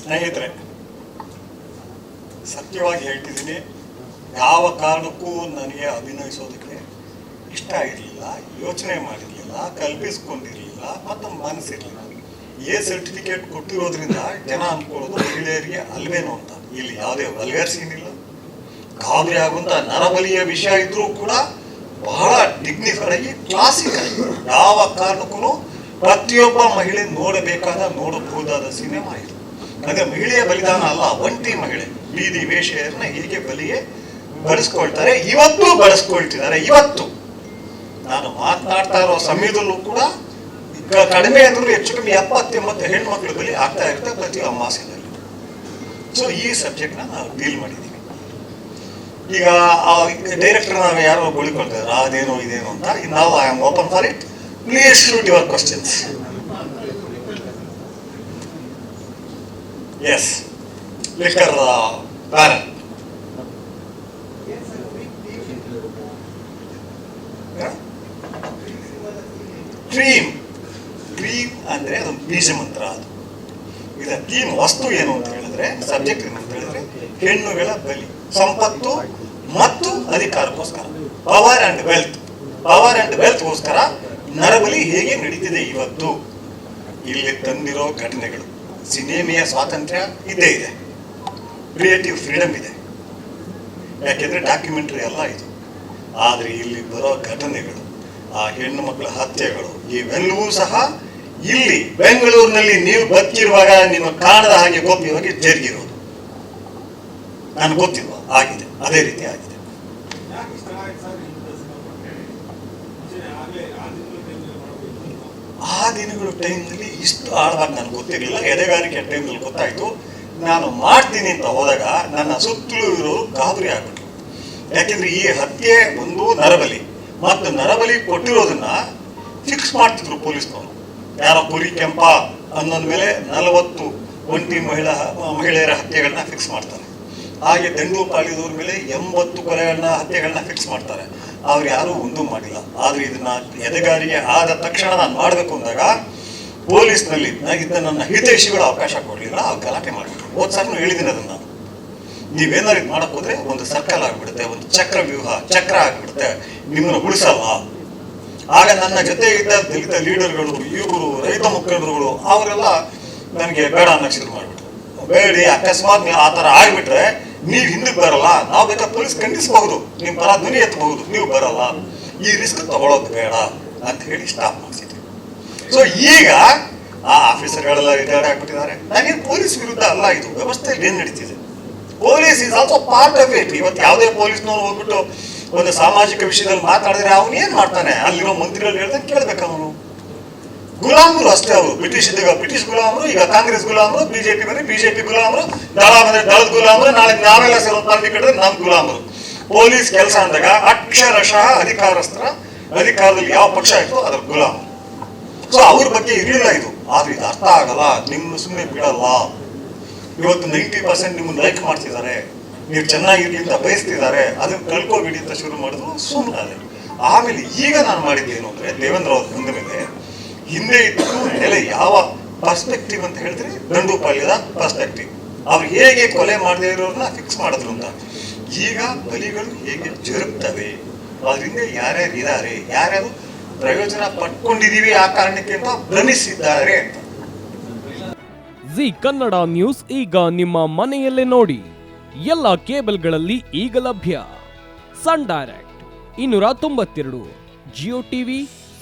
ಸ್ನೇಹಿತರೆ, ಸತ್ಯವಾಗಿ ಹೇಳ್ತಿದ್ದೀನಿ, ಯಾವ ಕಾರಣಕ್ಕೂ ನನಗೆ ಅಭಿನಯಿಸೋದಕ್ಕೆ ಇಷ್ಟ ಇರಲಿಲ್ಲ ಯೋಚನೆ ಮಾಡಿರಲಿಲ್ಲ, ಕಲ್ಪಿಸ್ಕೊಂಡಿರಲಿಲ್ಲ, ಮತ್ತು ಮನಸ್ಸಿರಲಿಲ್ಲ. ಎ ಸರ್ಟಿಫಿಕೇಟ್ ಕೊಟ್ಟಿರೋದ್ರಿಂದ ಜನ ಅಂದ್ಕೊಳ್ಳೋದು ಮಹಿಳೆಯರಿಗೆ ಅಲ್ವೇನೋ ಅಂತ. ಇಲ್ಲಿ ಯಾವುದೇ ವಲ್ಗರ್ ಸೀನ್ ಇಲ್ಲ. ಗಾಬರಿ ಆಗುವಂತ ನರಬಲಿಯ ವಿಷಯ ಇದ್ರೂ ಕೂಡ ಬಹಳ ಡಿಗ್ನಿಫೈಡ್ ಆಗಿ ಕ್ಲಾಸಿಕ್ ಆಗಿ ಯಾವ ಕಾರಣಕ್ಕೂ ಪ್ರತಿಯೊಬ್ಬ ಮಹಿಳೆ ನೋಡಬೇಕಾದ, ನೋಡಬಹುದಾದ ಸಿನಿಮಾ ಇದು. ಅಂದ್ರೆ ಮಹಿಳೆಯ ಬಲಿದಾನ ಅಲ್ಲ, ಒಂಟಿ ಮಹಿಳೆ. ಬೀದಿ ವೇಷೆಯನ್ನ ಹೀಗೆ ಬಲಿಯೇ ಬಳಸ್ಕೊಳ್ತಾರೆ. ಇವತ್ತು ಬಳಸ್ಕೊಳ್ತಿದ್ದಾರೆ, ಇವತ್ತು. ನಾನು ಮಾತನಾಡ್ತಾ ಇರೋ ಸಮಯದಲ್ಲೂ ಕೂಡ ಕಡಿಮೆ ಅಂದ್ರೂ ಹೆಚ್ಚು ಕಮ್ಮಿ ಎಪ್ಪತ್ತೆಂಬತ್ತು ಹೆಣ್ಮಕ್ಳು ಬಲಿ ಆಗ್ತಾ ಇರುತ್ತೆ ಪ್ರತಿ ಅಮಾಸ್ಯದಲ್ಲಿ ಸೊ ಈ ಸಬ್ಜೆಕ್ಟ್ನ ನಾವು ಡೀಲ್ ಮಾಡಿದ್ದೀವಿ. ಈಗ ಡೈರೆಕ್ಟರ್ ನಾವು ಯಾರೋ ಬಳಿಕೊಳ್ತಾರೆ, ಅದೇನೋ ಇದೇನೋ ಅಂತ. ನಾವು I am open for it please shoot your questions yes liquor baron dream dream ಅಂದ್ರೆ ಅದು ಬೀಜ ಮಂತ್ರ ಅದು. ಇದರ ಥೀಮ್ ವಸ್ತು ಏನು ಅಂತ ಹೇಳಿದ್ರೆ ಸಬ್ಜೆಕ್ಟ್ ಏನು ಅಂತ ಹೇಳಿದ್ರೆ, ಹೆಣ್ಣುಗಳ ಬಲಿ, ಸಂಪತ್ತು ಮತ್ತು ಅಧಿಕಾರಕ್ಕೋಸ್ಕರ. Power and wealth power and ವೆಲ್ತ್ಗೋಸ್ಕರ ನರಬಲಿ ಹೇಗೆ ನಡೀತಿದೆ ಇವತ್ತು? ಇಲ್ಲಿ ತಂದಿರೋ ಘಟನೆಗಳು. ಸಿನಿಮೆಯ ಸ್ವಾತಂತ್ರ್ಯ ಇದ್ದೇ ಇದೆ. ಕ್ರಿಯೇಟಿವ್ ಫ್ರೀಡಮ್ ಇದೆ. ಯಾಕೆಂದರೆ ಡಾಕ್ಯುಮೆಂಟ್ರಿ ಎಲ್ಲ ಇದು. ಆದರೆ ಇಲ್ಲಿ ಬರೋ ಘಟನೆಗಳು, ಆ ಹೆಣ್ಣು ಮಕ್ಕಳ ಹತ್ಯೆಗಳು, ಇವೆಲ್ಲವೂ ಸಹ ಇಲ್ಲಿ ಬೆಂಗಳೂರಿನಲ್ಲಿ ನೀವು ಬದುಕಿರುವಾಗ ನಿಮ್ಮ ಕಾಣದ ಹಾಗೆ ಗೋಪ್ಯವಾಗಿ ಜರುಗಿರೋದು. ನಾನು ಗೊತ್ತಿಲ್ವ? ಆಗಿದೆ. ಅದೇ ರೀತಿ ಆಗಿದೆ ಯಾಕೆ ಇಷ್ಟ ಆಯ್ತು ಸರ್ ಇಂಥ ಸಿನಿಮಾ ಮಾಡಿ ಮುಂಚೆ ಆಗ್ಲೇ ಆ ದಿನಗಳು ಟೈಮಲ್ಲಿ ಮಾಡಬೇಕು ಆ ದಿನಗಳ ಟೈಮ್ನಲ್ಲಿ ಇಷ್ಟು ಆಳವಾಗಿ ನನಗೆ ಗೊತ್ತಿರಲಿಲ್ಲ. ಎದೆಗಾರಿಕೆ ಟೈಮ್ನಲ್ಲಿ ಗೊತ್ತಾಯಿತು. ನಾನು ಮಾಡ್ತೀನಿ ಅಂತ ಹೋದಾಗ ನನ್ನ ಸುತ್ತಲೂ ಇರೋರು ಗಾಬರಿ ಆಗ್ಬಿಟ್ರು. ಯಾಕೆಂದ್ರೆ ಈ ಹತ್ಯೆ ಒಂದು ನರಬಲಿ. ಮತ್ತು ನರಬಲಿ ಕೊಟ್ಟಿರೋದನ್ನ ಫಿಕ್ಸ್ ಮಾಡ್ತಿದ್ರು ಪೊಲೀಸ್ನವರು. ಯಾರೋ ಪುರಿ ಕೆಂಪ ಅನ್ನೋದ್ಮೇಲೆ ನಲವತ್ತು ಒಂಟಿ ಮಹಿಳಾ, ಮಹಿಳೆಯರ ಹತ್ಯೆಗಳನ್ನ ಫಿಕ್ಸ್ ಮಾಡ್ತಾರೆ. ಹಾಗೆ ದಂಡುಪಾಳ್ಯದವ್ರ ಮೇಲೆ ಎಂಬತ್ತು ಕೊಲೆಗಳನ್ನ ಹತ್ಯೆಗಳನ್ನ ಫಿಕ್ಸ್ ಮಾಡ್ತಾರೆ. ಅವ್ರು ಯಾರೂ ಒಂದು ಮಾಡಿಲ್ಲ. ಆದ್ರೆ ಇದನ್ನ ಎದೆಗಾರಿಗೆ ಆದ ತಕ್ಷಣ ನಾನು ಮಾಡಬೇಕು ಅಂದಾಗ ಪೊಲೀಸ್ನಲ್ಲಿ ಇದ್ದ ನನ್ನ ಹಿತೈಷಿಗಳು ಅವಕಾಶ ಕೊಡಲಿಲ್ಲ, ಅವ್ರು ಗಲಾಟೆ ಮಾಡಿಬಿಟ್ರು. ಹೋದ್ ಸಾರಿನೂ ಹೇಳಿದ್ದೀನಿ ಅದನ್ನ. ನಾನು ನೀವೇನಾದ್ರು ಇದು ಮಾಡಕ್ ಹೋದ್ರೆ ಒಂದು ಸರ್ಕಲ್ ಆಗ್ಬಿಡುತ್ತೆ, ಒಂದು ಚಕ್ರ ವ್ಯೂಹ, ಚಕ್ರ ಆಗ್ಬಿಡುತ್ತೆ. ನಿಮ್ಮನ್ನ ಉಳಿಸಲ್ಲ ಆಗ ನನ್ನ ಜೊತೆ ಇದ್ದ ದಲಿತ ಲೀಡರ್ಗಳು, ಇವರು, ರೈತ ಮುಖಂಡರುಗಳು, ಅವರೆಲ್ಲ ನನಗೆ ಬೇಡ ಅನ್ನಕ್ಕೆ ಶುರು ಮಾಡಿಬಿಟ್ರು. ಬೇಡಿ, ಅಕಸ್ಮಾತ್ ಆ ಥರ ಆಗ್ಬಿಟ್ರೆ ಬರಲ್ಲ ಪೊಲೀಸ್ ಖಂಡಿಸಬಹುದು. ನಿಮ್ಮ ಪರ ಧ್ವನಿ ಎತ್ತಬಹುದು. ನೀವು ಬರಲ್ಲ. ಈ ರಿಸ್ಕ್ ತಗೊಳ್ಳೋದು ಬೇಡ ಅಂತ ಹೇಳಿ ಸ್ಟಾಪ್ ಮಾಡಿಸಿದ್ರು. ಸೊ ಈಗ ಆ ಆಫೀಸರ್ಗಳೆಲ್ಲ ರಿಟೈರ್ಡ್ ಆಗ್ಬಿಟ್ಟಿದ್ದಾರೆ. ನನಗೆ ಪೊಲೀಸ್ ವಿರುದ್ಧ ಅಲ್ಲ ಇದು. ವ್ಯವಸ್ಥೆಯಲ್ಲಿ ಏನ್ ನಡೀತಿದೆ? Police is also part of it ಇವತ್ತು ಯಾವುದೇ ಪೊಲೀಸ್ನವ್ರು ಹೋಗ್ಬಿಟ್ಟು ಒಂದು ಸಾಮಾಜಿಕ ವಿಷಯದಲ್ಲಿ ಮಾತಾಡಿದ್ರೆ ಅವನು ಏನ್ ಮಾಡ್ತಾನೆ? ಅಲ್ಲಿರೋ ಮಂತ್ರಿಗಳು ಹೇಳ್ದಂಗೆ ಕೇಳ್ಬೇಕು ಅವನು. ಗುಲಾಮರು ಅಷ್ಟೇ ಅವರು. ಬ್ರಿಟಿಷ್ ಇದ್ದಾಗ ಬ್ರಿಟಿಷ್ ಗುಲಾಮರು, ಈಗ ಕಾಂಗ್ರೆಸ್ ಗುಲಾಮರು, ಬಿಜೆಪಿ ಬಂದ್ರೆ ಬಿಜೆಪಿ ಗುಲಾಮರು ದಳ ಬಂದ್ರೆ ದಳದ ಗುಲಾಮರು, ನಾಳೆ ನಾವೆಲ್ಲ ಸೇರೋ ಪಾರ್ಟಿ ಕಟ್ಟಿದ್ರೆ ನಮ್ ಗುಲಾಮರು. ಪೊಲೀಸ್ ಕೆಲಸ ಅಂದಾಗ ಅಕ್ಷರಶಃ ಅಧಿಕಾರಸ್ತ್ರ, ಅಧಿಕಾರದಲ್ಲಿ ಯಾವ ಪಕ್ಷ ಆಯ್ತು ಅದ್ರ ಗುಲಾಮ ಸೊ ಅವ್ರ ಬಗ್ಗೆ ಇರಲಿಲ್ಲ ಇದು. ಆದ್ರೆ ಇದು ಅರ್ಥ ಆಗಲ್ಲ. ನಿಮ್ಮ ಸುಮ್ಮನೆ ಬಿಡಲ್ಲ. ಇವತ್ತು ನೈಂಟಿ ಪರ್ಸೆಂಟ್ ನಿಮ್ಮನ್ನು ಲೈಕ್ ಮಾಡ್ತಿದ್ದಾರೆ. ನೀವು ಚೆನ್ನಾಗಿರ್ಲಿ ಅಂತ ಬಯಸ್ತಿದ್ದಾರೆ. ಅದನ್ನ ಕಳ್ಕೊಬಿಡಿ ಅಂತ ಶುರು ಮಾಡಿದ್ರು ಸುಮ್ಮನೆ ಆಮೇಲೆ ಈಗ ನಾನು ಮಾಡಿದ್ದೇನು ಅಂದ್ರೆ ದೇವೇಂದ್ರ ಅವ್ರ ಮೇಲೆ ಹಿಂದೆ ಇಟ್ಟು ನೆಲೆ ಯಾವ ಪರ್ಸ್ಪೆಕ್ಟಿವ್ ಅಂತ ಹೇಳಿದ್ರೆ ದಂಡುಪಾಳ್ಯದ ಪರ್ಸ್ಪೆಕ್ಟಿವ್ ಅವ್ರು ಹೇಗೆ ಕೊಲೆ ಮಾಡದೇ ಇರೋರನ್ನ ಫಿಕ್ಸ್ ಮಾಡಿದ್ರು ಅಂತ. ಈಗ ಬಲಿಗಳು ಹೇಗೆ ಜರುಗ್ತವೆ, ಅದರಿಂದ ಯಾರ್ಯಾರು ಇದ್ದಾರೆ ಯಾರ್ಯಾರು ಪ್ರಯೋಜನ ಪಟ್ಕೊಂಡಿದೀವಿ ಆ ಕಾರಣಕ್ಕೆ ಅಂತ ಭ್ರಮಿಸಿದ್ದಾರೆ ಅಂತ. ಜಿ ಕನ್ನಡ ನ್ಯೂಸ್ ಈಗ ನಿಮ್ಮ ಮನೆಯಲ್ಲೇ ನೋಡಿ. ಎಲ್ಲ ಕೇಬಲ್ಗಳಲ್ಲಿ ಈಗ ಲಭ್ಯ. ಸನ್ ಡೈರೆಕ್ಟ್, ಇನ್ನೂರ ತೊಂಬತ್ತೆರಡು, ಜಿಯೋ ಟಿವಿ